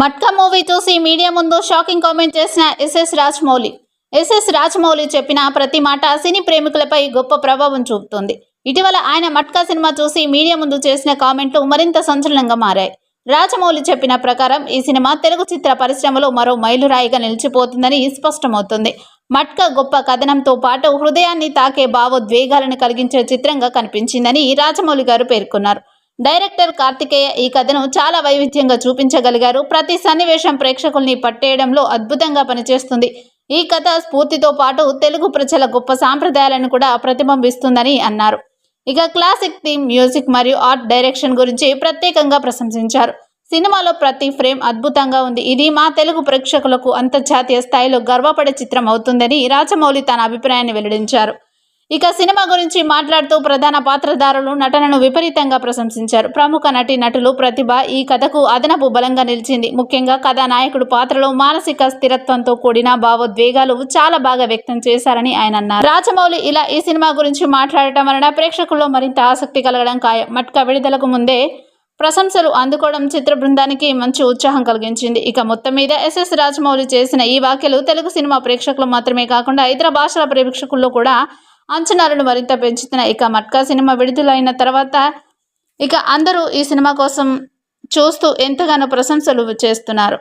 Matka movie చూసి media ముందు shocking comment చేసిన ఎస్ఎస్ రాజమౌళి. ఎస్ఎస్ రాజమౌళి చెప్పిన ప్రతి మాట సినీ ప్రేమికులపై గొప్ప ప్రభావం చూపుతుంది. ఇటీవల ఆయన మట్కా సినిమా చూసి మీడియా ముందు చేసిన కామెంట్లు మరింత సంచలనంగా మారాయి. రాజమౌళి చెప్పిన ప్రకారం ఈ సినిమా తెలుగు చిత్ర పరిశ్రమలో మరో మైలురాయిగా నిలిచిపోతుందని స్పష్టమవుతుంది. మట్కా గొప్ప కథనంతో పాటు హృదయాన్ని తాకే భావోద్వేగాలను కలిగించే చిత్రంగా కనిపించిందని రాజమౌళి గారు పేర్కొన్నారు. డైరెక్టర్ కార్తికేయ ఈ కథను చాలా వైవిధ్యంగా చూపించగలిగారు. ప్రతి సన్నివేశం ప్రేక్షకుల్ని పట్టేయడంలో అద్భుతంగా పనిచేస్తుంది. ఈ కథ స్ఫూర్తితో పాటు తెలుగు ప్రజల గొప్ప సాంప్రదాయాలను కూడా ప్రతిబింబిస్తుందని అన్నారు. ఇక క్లాసిక్ థీమ్ మ్యూజిక్ మరియు ఆర్ట్ డైరెక్షన్ గురించి ప్రత్యేకంగా ప్రశంసించారు. సినిమాలో ప్రతి ఫ్రేమ్ అద్భుతంగా ఉంది. ఇది మా తెలుగు ప్రేక్షకులకు అంతర్జాతీయ స్థాయిలో గర్వపడే చిత్రం అవుతుందని రాజమౌళి తన అభిప్రాయాన్ని వెల్లడించారు. ఇక సినిమా గురించి మాట్లాడుతూ ప్రధాన పాత్రధారులు నటనను విపరీతంగా ప్రశంసించారు. ప్రముఖ నటి నటులు ప్రతిభ ఈ కథకు అదనపు బలంగా నిలిచింది. ముఖ్యంగా కథానాయకుడు పాత్రలో మానసిక స్థిరత్వంతో కూడిన భావోద్వేగాలు చాలా బాగా వ్యక్తం చేశారని ఆయన అన్నారు. రాజమౌళి ఇలా ఈ సినిమా గురించి మాట్లాడటం వలన ప్రేక్షకుల్లో మరింత ఆసక్తి కలగడం ఖాయం. మట్క విడుదలకు ముందే ప్రశంసలు అందుకోవడం చిత్ర బృందానికి మంచి ఉత్సాహం కలిగించింది. ఇక మొత్తం మీద ఎస్ఎస్ రాజమౌళి చేసిన ఈ వ్యాఖ్యలు తెలుగు సినిమా ప్రేక్షకులు మాత్రమే కాకుండా ఇతర భాషల ప్రేక్షకుల్లో కూడా అంచనాలను మరింత పెంచుతున్నాయి ఇక మట్కా సినిమా విడుదలైన తర్వాత ఇక అందరూ ఈ సినిమా కోసం చూస్తూ ఎంతగానో ప్రశంసలు చేస్తున్నారు.